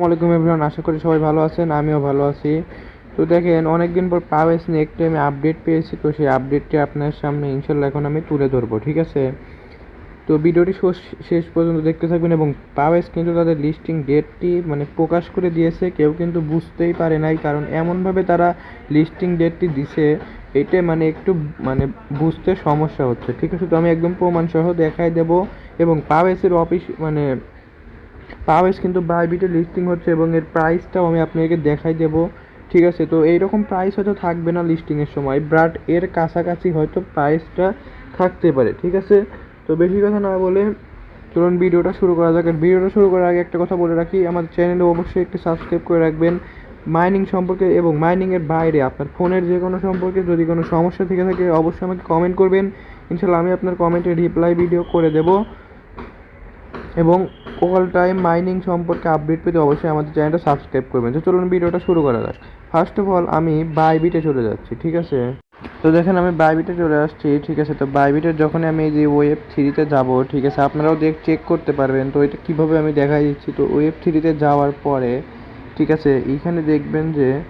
আসসালামাইকুম এভরিওয়ান আশা করি সবাই ভালো আছেন, আমিও ভালো আছি। তো দেখেন, অনেকদিন পর পাওয়েস নিয়ে একটি আমি আপডেট পেয়েছি, তো সেই আপডেটটি আপনার সামনে ইনশাল্লাহ এখন আমি তুলে ধরবো, ঠিক আছে? তো ভিডিওটি শেষ- শেষ পর্যন্ত দেখতে থাকবেন এবং পাওয়েস কিন্তু তাদের লিস্টিং ডেটটি মানে প্রকাশ করে দিয়েছে, কেউ কিন্তু বুঝতেই পারে নাই, কারণ এমনভাবে তারা লিস্টিং ডেটটি দিছে, এটা মানে একটু মানে বুঝতে সমস্যা হচ্ছে, ঠিক আছে? তো আমি একদম প্রমাণসহ দেখাই দেব এবং পাওয়েসের অফিস মানে পাওয়েস কিন্তু বাইবিটে লিস্টিং হচ্ছে এবং এর প্রাইসটাও আমি আপনাকে দেখাই দেব, ঠিক আছে? তো এইরকম প্রাইস হয়তো থাকবে না লিস্টিংয়ের সময় বাট এর কাছাকাছি হয়তো প্রাইসটা থাকতে পারে, ঠিক আছে? তো বেশি কথা না বলে চলুন ভিডিওটা শুরু করা যাক। ভিডিওটা শুরু করার আগে একটা কথা বলে রাখি আমাদের চ্যানেলে অবশ্যই একটি সাবস্ক্রাইব করে রাখবেন। মাইনিং সম্পর্কে এবং মাইনিংয়ের বাইরে আপনার ফোনের যে কোনো সম্পর্কে যদি কোনো সমস্যা থেকে থাকে, অবশ্যই আমাকে কমেন্ট করবেন। ইনশাল্লাহ আমি আপনার কমেন্টে রিপ্লাই ভিডিও করে দেবো। এবং অল টাইম মাইনিং সম্পর্কে আপডেট পেতে অবশ্যই আমাদের চ্যানেলটা সাবস্ক্রাইব করবেন। তো চলুন ভিডিওটা শুরু করা যাক। ফার্স্ট অফ অল আমি বাইবিটে চলে যাচ্ছি, ঠিক আছে? তো দেখেন, আমি বাইবিটে চলে আসছি, ঠিক আছে? তো বাইবিটের যখন আমি এই যে ওয়েব থ্রিতে যাব, ঠিক আছে? আপনারাও দেখ চেক করতে পারবেন। তো এটা কীভাবে আমি দেখাই দিচ্ছি? তো ওয়েব থ্রিতে যাওয়ার পরে, ঠিক আছে? এইখানে দেখবেন যে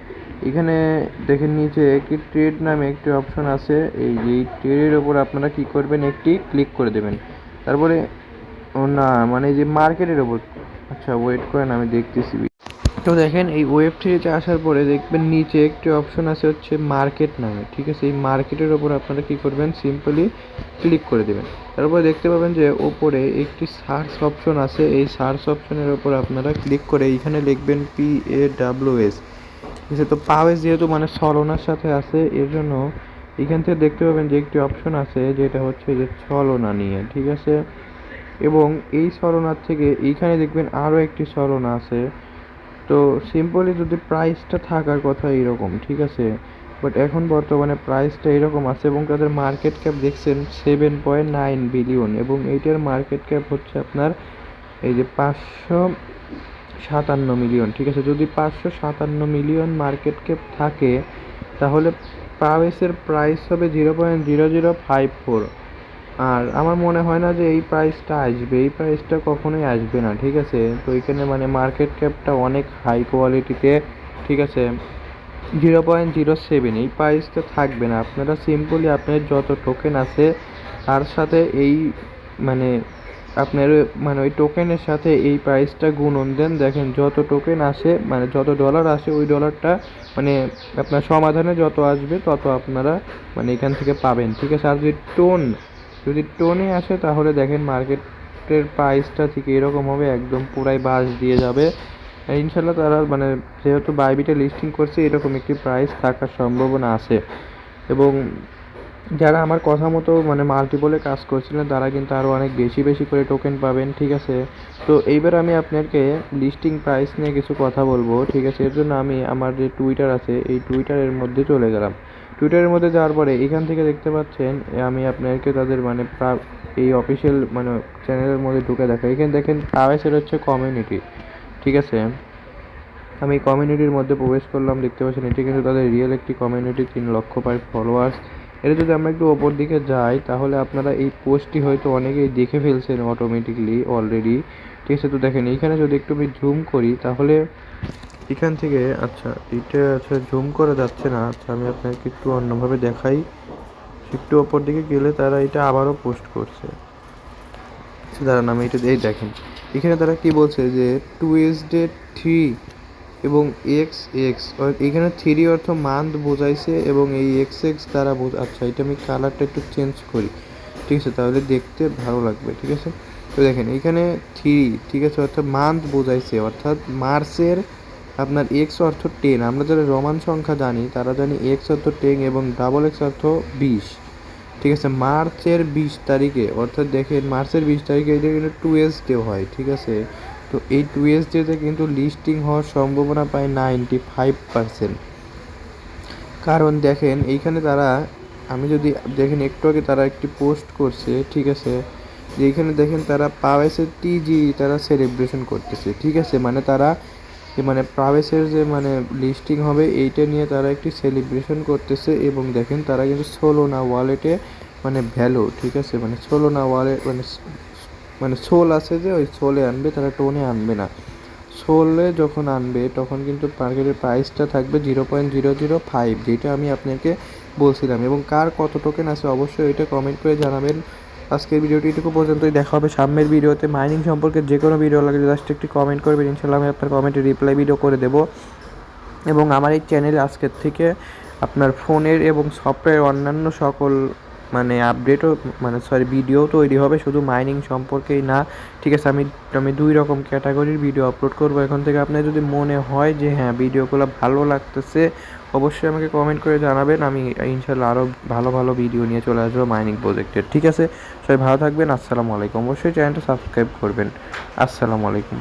এখানে দেখেন নিচে একটি ট্রেড নামে একটি অপশন আছে। এই যে ট্রেডের ওপর আপনারা কি করবেন? একটি ক্লিক করে দেবেন। তারপরে ও না মানে যে মার্কেটের ওপর। আচ্ছা ওয়েট করেন, আমি দেখতেছি। তো দেখেন, এই ওয়েব থ্রিতে আসার পরে দেখবেন নিচে একটি অপশন আছে হচ্ছে মার্কেট নামে, ঠিক আছে? এই মার্কেটের ওপর আপনারা কি করবেন? সিম্পলি ক্লিক করে দেবেন। তারপরে দেখতে পাবেন যে ওপরে একটি সার্চ অপশন আছে। এই সার্চ অপশনের ওপর আপনারা ক্লিক করে এইখানে লিখবেন পি এ ডাব্লিউ এস ঠিক আছে? তো পাওয়েস যেহেতু মানে ছলনার সাথে আছে, এর জন্য এখান থেকে দেখতে পাবেন যে একটি অপশন আছে, যেটা হচ্ছে যে ছলনা নিয়ে, ঠিক আছে? এবং এই ছলনার থেকে এইখানে দেখবেন আরও একটি ছলনা আছে। তো সিম্পলি যদি প্রাইসটা থাকার কথা এরকম ঠিক আছে? বাট এখন বর্তমানে প্রাইসটা এরকম আছে এবং তাদের মার্কেট ক্যাপ দেখছেন সেভেন পয়েন্ট নাইন বিলিয়ন এবং এইটার মার্কেট ক্যাপ হচ্ছে আপনার এই যে পাঁচশো সাতান্ন মিলিয়ন, ঠিক আছে? যদি পাঁচশো সাতান্ন মিলিয়ন মার্কেট ক্যাপ থাকে, তাহলে পাওয়েসের প্রাইস হবে zero point zero zero five four আর আমার মনে হয় না যে এই প্রাইসটা আসবে, এই প্রাইসটা কখনোই আসবে না, ঠিক আছে? তো এখানে মানে মার্কেট ক্যাপটা অনেক হাই কোয়ালিটিতে ঠিক আছে? জিরো পয়েন্ট জিরো সেভেন এই প্রাইসটা থাকবে না। আপনারা সিম্পলি আপনার যত টোকেন আছে, তার সাথে এই মানে আপনার মানে ওই টোকেনের সাথে এই প্রাইসটা গুণন দেন। দেখেন, যত টোকেন আসে মানে যত ডলার আসে, ওই ডলারটা মানে আপনার সমাধানে যত আসবে, তত আপনারা মানে এখান থেকে পাবেন, ঠিক আছে? আর যদি টোন যদি টোনে আসে, তাহলে দেখেন মার্কেটের প্রাইসটা ঠিক এরকম হবে, একদম পুরাই বাস দিয়ে যাবে। ইনশাল্লাহ তারা মানে যেহেতু বাইবিটা লিস্টিং করছে, এরকম একটি প্রাইস থাকার সম্ভাবনা আছে। এবং যারা আমার কথা মতো মানে মাল্টিপলে কাজ করছিলেন, তারা কিন্তু আরও অনেক বেশি বেশি করে টোকেন পাবেন, ঠিক আছে? তো এইবার আমি আপনাকে লিস্টিং প্রাইস নিয়ে কিছু কথা বলব, ঠিক আছে? এর জন্য আমি আমার যে টুইটার আছে, এই টুইটারের মধ্যে চলে গেলাম। টুইটারের মধ্যে যাওয়ার পরে এখান থেকে দেখতে পাচ্ছেন আমি আপনাকে তাদের মানে এই অফিসিয়াল মানে চ্যানেলের মধ্যে ঢুকে দেখা এখানে দেখেন পাওয়েসের হচ্ছে কমিউনিটি ঠিক আছে? আমি কমিউনিটির মধ্যে প্রবেশ করলাম, দেখতে পাচ্ছেন, এটি কিন্তু তাদের রিয়েল একটি কমিউনিটি তিন লক্ষ প্রায় ফলোয়ার্স এটা যদি আমরা একটু ওপর দিকে যাই, তাহলে আপনারা এই পোস্টটি হয়তো অনেকেই দেখে ফেলছেন অটোমেটিকলি অলরেডি ঠিক আছে? তো দেখেন এইখানে যদি একটু আমি জুম করি, তাহলে এখান থেকে আচ্ছা এটা আচ্ছা জুম করা যাচ্ছে না। আচ্ছা আমি আপনাকে একটু অন্যভাবে দেখাই। একটু ওপর দিকে গেলে তারা এটা আবারও পোস্ট করছে। আচ্ছা দাঁড়ান, আমি এটা এই দেখেন। এখানে তারা কি বলছে যে টু এস ডে থ্রি এবং এক্স এক্স এখানে থ্রি অর্থ মান্থ বোঝাইছে এবং এই এক্স এক্স দ্বারা আচ্ছা এটা আমি কালারটা একটু চেঞ্জ করি। ঠিক আছে, তাহলে দেখতে ভালো লাগবে, ঠিক আছে? তো দেখেন, এখানে থ্রি ঠিক আছে, অর্থাৎ মান্থ বোঝাইছে, অর্থাৎ মার্চের আপনার এক্স অর্থ টেন আমরা যারা রোমান সংখ্যা জানি, তারা জানি এক্স অর্থ টেন এবং ডাবল এক্স অর্থ বিশ। ঠিক আছে? মার্চের বিশ তারিখে, অর্থাৎ দেখেন, মার্চের বিশ তারিখে এটা কিন্তু টু এস ডে হয়, ঠিক আছে? তো এই টু এস ডেতে কিন্তু লিস্টিং হওয়ার সম্ভাবনা পায় নাইনটি ফাইভ পার্সেন্ট কারণ দেখেন, এইখানে তারা, আমি যদি দেখেন, একটু আগে তারা একটি পোস্ট করছে, ঠিক আছে? যে এইখানে দেখেন তারা পাওয়েসের টিজি তারা সেলিব্রেশন করতেছে, ঠিক আছে? মানে তারা মানে প্রাইভেসের যে মানে লিস্টিং হবে, এইটা নিয়ে তারা একটি সেলিব্রেশন করতেছে এবং দেখেন তারা কিন্তু সোলোনা ওয়ালেটে মানে ভ্যালু, ঠিক আছে? মানে সোলোনা ওয়ালেট মানে মানে সোল আছে যে, ওই সোলে আনবে, তারা টোনে আনবে না। সোলে যখন আনবে, তখন কিন্তু মার্কেটের প্রাইসটা থাকবে zero point zero zero five যেটা আমি আপনাকে বলছিলাম। এবং কার কত টোকেন আছে, অবশ্যই এটা কমেন্ট করে জানাবেন। আজকের ভিডিওটি এটুকু পর্যন্তই। দেখা হবে সামনের ভিডিওতে। মাইনিং সম্পর্কে যে কোনো ভিডিও লাগে জাস্ট একটি কমেন্ট করবেন ইনশাল্লাহ আমি আপনার কমেন্টে রিপ্লাই ভিডিও করে দেবো। এবং আমার এই চ্যানেলে আজকের থেকে আপনার ফোনের এবং সফটওয়্যার অন্যান্য সকল মানে আপডেটও মানে সরি ভিডিও তৈরি হবে। শুধু মাইনিং সম্পর্কেই না। ঠিক আছে, আমি আমি দুই রকম ক্যাটাগরির ভিডিও আপলোড করব। এখন থেকে আপনার যদি মনে হয় যে হ্যাঁ ভিডিওগুলো ভালো লাগতেছে অবশ্যই আমাকে কমেন্ট করে জানাবেন। আমি ইনশাল্লাহ আরও ভালো ভালো ভিডিও নিয়ে চলে আসব মাইনিং প্রজেক্টের ঠিক আছে? সবাই ভালো থাকবেন। আসসালামু আলাইকুম। অবশ্যই চ্যানেলটা সাবস্ক্রাইব করবেন। আসসালামু আলাইকুম।